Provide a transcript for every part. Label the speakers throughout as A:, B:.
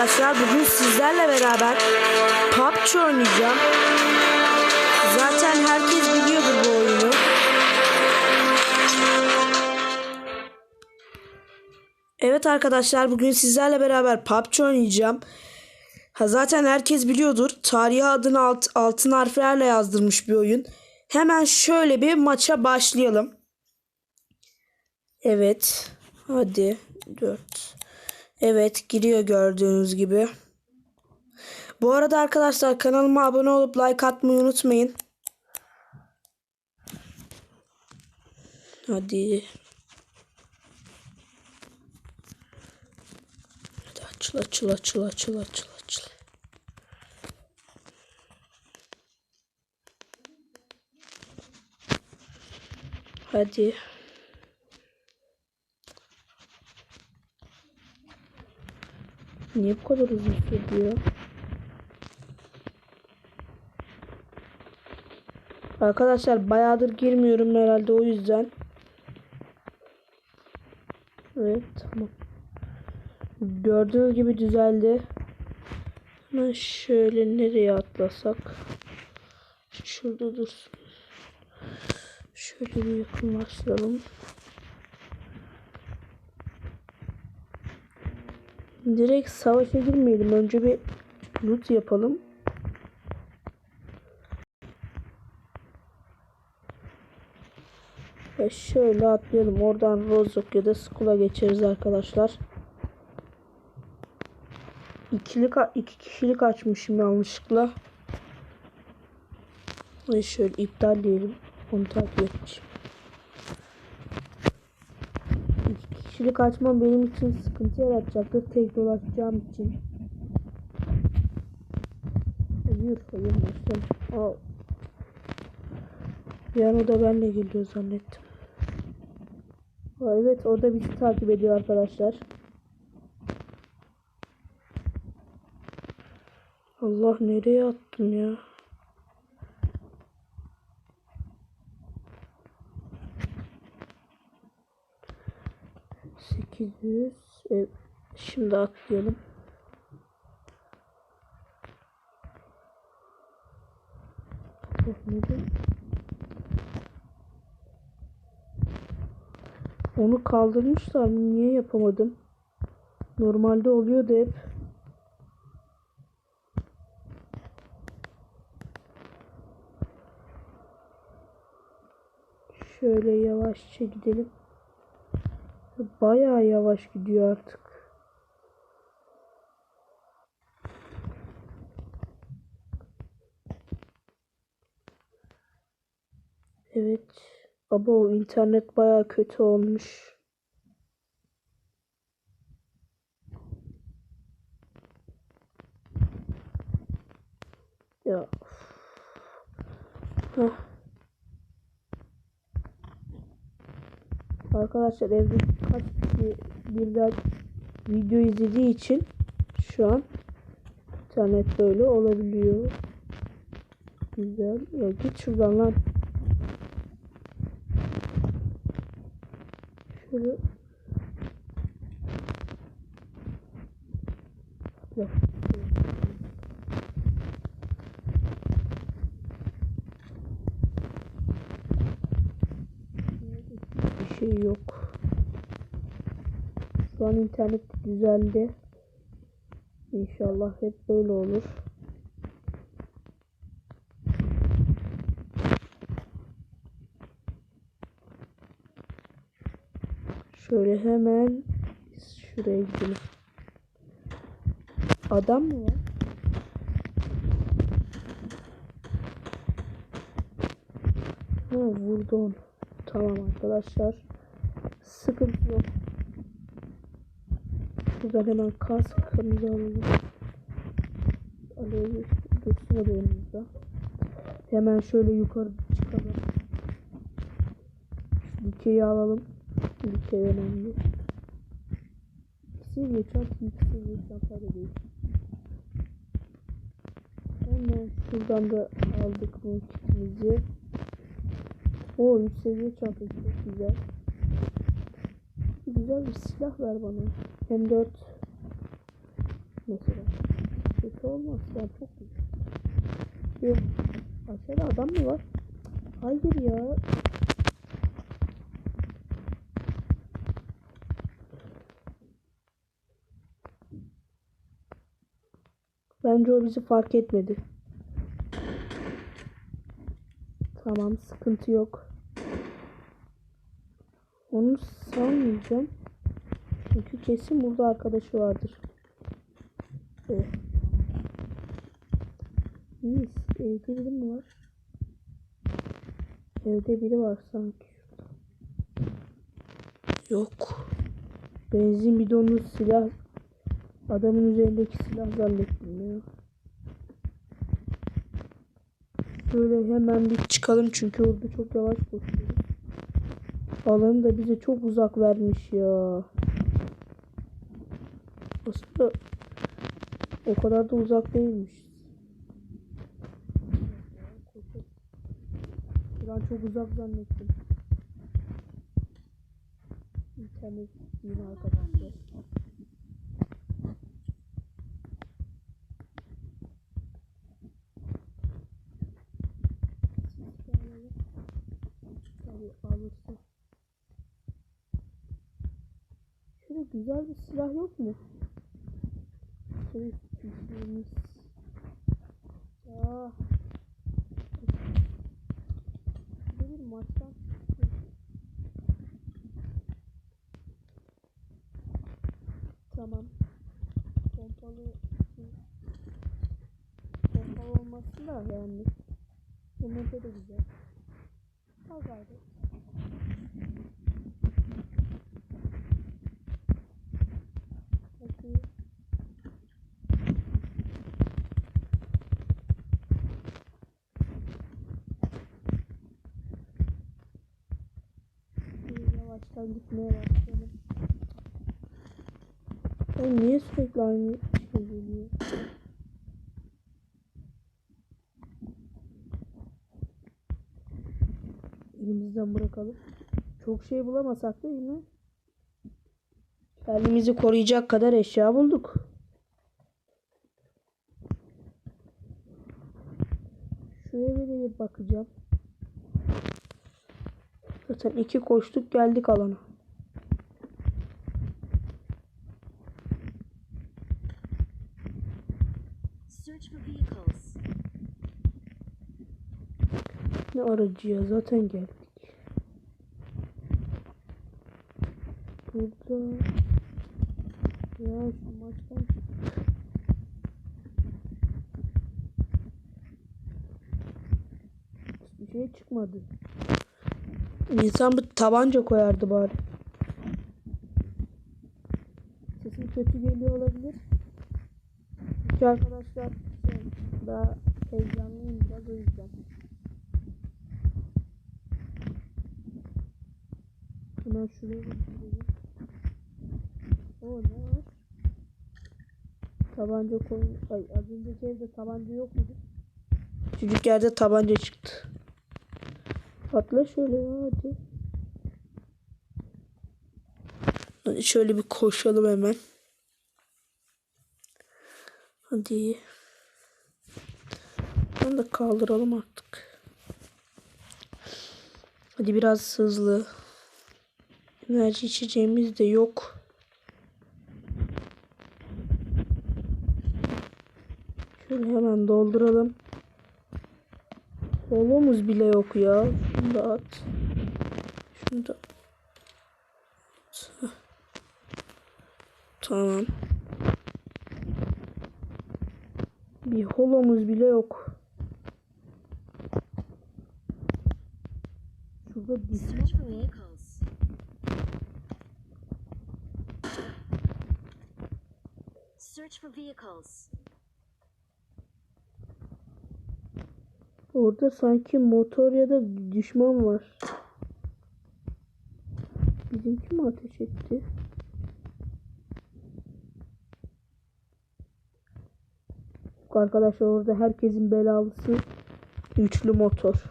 A: arkadaşlar. Bugün sizlerle beraber PUBG oynayacağım. Zaten herkes biliyordur bu oyunu. Evet arkadaşlar bugün sizlerle beraber PUBG oynayacağım. Ha, zaten herkes biliyordur. Tarihe adını alt, altın harflerle yazdırmış bir oyun. Hemen şöyle bir maça başlayalım. Evet. Hadi. 4. Evet giriyor gördüğünüz gibi. Bu arada arkadaşlar kanalıma abone olup like atmayı unutmayın. Hadi. Hadi açıl açıl açıl açıl açıl açıl. Hadi. Niye bu kadar uzun sürüyor? Arkadaşlar bayağıdır girmiyorum herhalde o yüzden. Evet tamam. Gördüğünüz gibi düzeldi. Hemen şöyle nereye atlasak? Şurada dursun. Şöyle bir yakınlaştıralım. Direkt savaşa girmeyelim. Önce bir loot yapalım. Ve şöyle atlayalım. Oradan Rozok ya da Skull'a geçeriz arkadaşlar. İkili iki kişilik açmışım yanlışlıkla. Ve şöyle iptal diyelim. Onu takip etmişim. İki kişilik açmam benim için sıkıntı yaratacaktır. Tek dolaşacağım için. Hayır, hayır başlayalım. Aa. Bir an o da benle geliyor zannettim. Aa, evet o da bizi takip ediyor arkadaşlar. Allah nereye attım ya? Sekiz yüz. Evet. Şimdi atlayalım. Onu kaldırmışlar mı? Niye yapamadım? Normalde oluyordu hep. Şöyle yavaşça gidelim. Bayağı yavaş gidiyor artık. Evet. Ama o internet bayağı kötü olmuş. Ya. Heh. Arkadaşlar evde kaç kişi birden video izlediği için şu an internet böyle olabiliyor. Güzel. Ya git şuradan lan. Şöyle. Ya. Bir şey yok. Şu an internet düzeldi. İnşallah hep böyle olur. Şöyle hemen şuraya gidelim. Adam mı var? Ha vurdu onu. Tamam arkadaşlar. Sıkıntı yok. Buradan hemen kaskımızı alalım. Alıyoruz. Dursun yanımızda. Hemen şöyle yukarı çıkalım. Dikeyi alalım. Dikey önemli. İkisi geçen, ikisi geçen para değil. Hemen şuradan da aldık bu kitimizi. O 3 seviye çok güzel. Güzel bir silah ver bana. M4 mesela. Kötü olmaz. Yani çok güzel. Yok. Aşağıda adam mı var? Hayır ya. Bence o bizi fark etmedi. Tamam sıkıntı yok. Onu salmayacağım. Çünkü kesin burada arkadaşı vardır. Evet. Mis. Evde biri mi var? Evde biri var sanki. Yok. Benzin bidonu silah. Adamın üzerindeki silah zannettim ya. Böyle hemen bir çıkalım çünkü orada çok yavaş koşuyoruz. Alanı da bize çok uzak vermiş ya. Aslında o kadar da uzak değilmiş. Ben çok uzak zannettim. İnternet yine arkadaşlar. Şöyle güzel bir silah yok mu? Düşürmüş. Ah. Şurada bir maçtan. Tamam. Pompalı pompalı olması da yani. Bu mete de güzel. Al. Bakayım. Bir yavaştan gitmeye başlayalım. Ben niye sürekli aynı şey geliyor? Elimizden bırakalım. Çok şey bulamasak da yine kendimizi koruyacak kadar eşya bulduk. Şu eve de bir bakacağım. Zaten iki koştuk geldik alana. Ne aracı ya zaten geldik. Burada ya şu maçtan. Hiçbir şey çıkmadı. İnsan bir tabanca koyardı bari. Sesim kötü geliyor olabilir. Çünkü arkadaşlar şey, daha heyecanlıyım biraz o yüzden. Hemen şuraya bakıyorum. O ne var? Tabanca koy... Ay az önceki evde tabanca yok muydu? Çocuk yerde tabanca çıktı. Atla şöyle ya hadi. Hadi şöyle bir koşalım hemen. Hadi. Bunu da kaldıralım artık. Hadi biraz hızlı. Enerji içeceğimiz de yok. Şöyle hemen dolduralım. Solumuz bile yok ya. Şunu da at. Şunu da at. Tamam. Bir holomuz bile yok. Şurada bir
B: Search for vehicles. Search for vehicles.
A: Orada sanki motor ya da düşman var. Bizimki mi ateş etti? Arkadaşlar orada herkesin belalısı üçlü motor.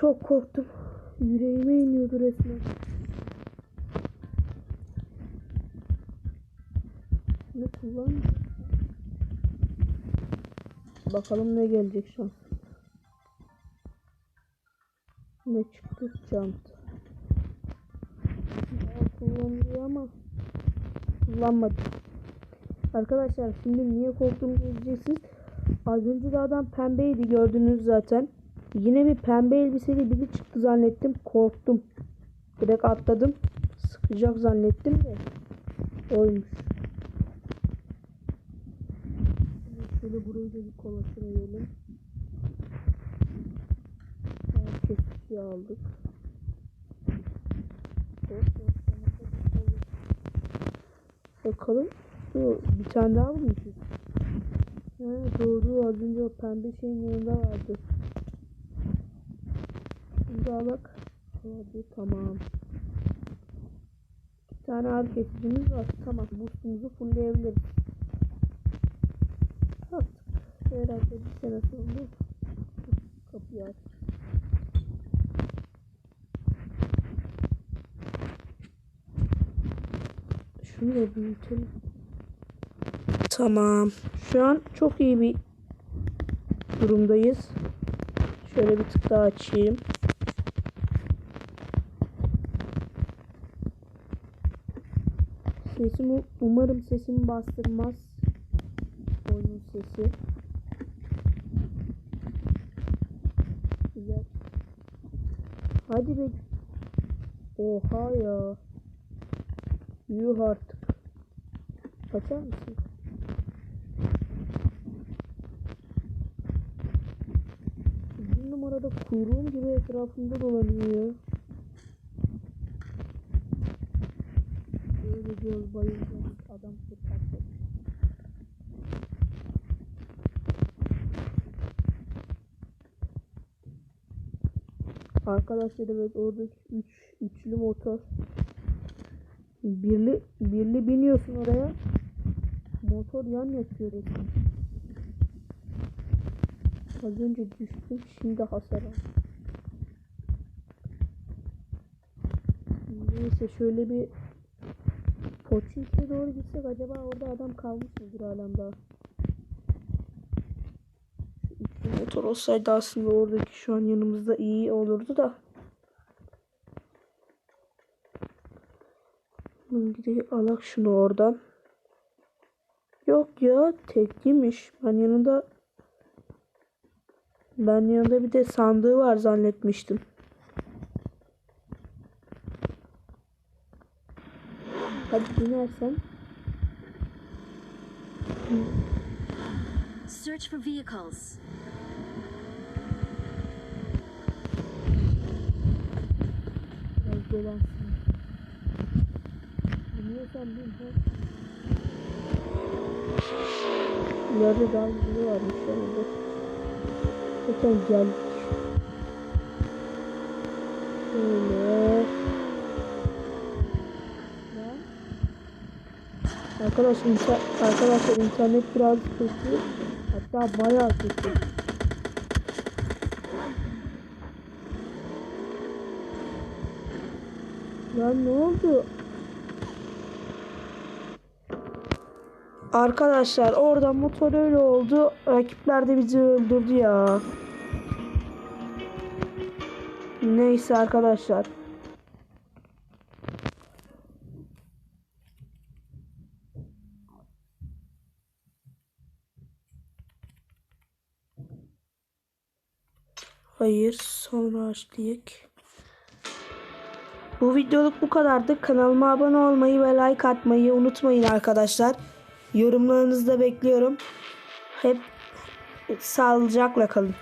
A: Çok korktum. Yüreğime iniyordu resmen. Şunu kullan. Bakalım ne gelecek şu an. Ne çıktı? Çanta. Kullanılıyor ama kullanmadım. Arkadaşlar şimdi niye korktuğumu diyeceksiniz. Az önce de adam pembeydi gördünüz zaten. Yine bir pembe elbiseli biri çıktı zannettim. Korktum. Direkt atladım. Sıkacak zannettim de. Oymuş. Şimdi Şöyle burayı da bir kolasını yiyelim. Kesici aldık. Bakalım. Bir tane daha bulmuşuz. Ha, doğru az önce o pembe şeyin yanında vardı. Şimdi alak. Hadi tamam. Bir tane ağrı kesicimiz var. Tamam boostumuzu fullleyebiliriz. Herhalde bir sene sonra kapıyı aç. Şunu da büyütelim. Tamam. Şu an çok iyi bir durumdayız. Şöyle bir tık daha açayım. Sesimi umarım sesimi bastırmaz. Oyunun sesi. Güzel. Hadi be. Oha ya. Yuh artık. Açar mısın? Bir numarada kuyruğum gibi etrafımda dolanıyor. Böyle diyoruz bayılacağız. Adam sırtlattı. Arkadaşlar evet oradaki üç, üçlü motor. Birli, birli biniyorsun oraya. Motor yan yatıyor. Az önce düştüm şimdi hasar. Neyse şöyle bir Poçink'e doğru gitsek acaba orada adam kalmış mıdır halen daha? Şu üçlü motor olsaydı aslında oradaki şu an yanımızda iyi olurdu da. Gidelim alak şunu oradan. Yok ya tekliymiş. Ben yanında ben yanında bir de sandığı var zannetmiştim. Hadi binersen.
B: Search for vehicles.
A: Biraz dolansın. Biniyorsan bin. ha. İleride daha güzeli varmış. Zaten geldik. Şöyle. Arkadaşlar, inter- arkadaşlar internet biraz kötü. Hatta bayağı kötü. Lan ne oldu? Arkadaşlar orada motor öyle oldu. Rakipler de bizi öldürdü ya. Neyse arkadaşlar. Hayır sonra açlayık. Bu videoluk bu kadardı. Kanalıma abone olmayı ve like atmayı unutmayın arkadaşlar. Yorumlarınızı da bekliyorum. Hep sağlıcakla kalın.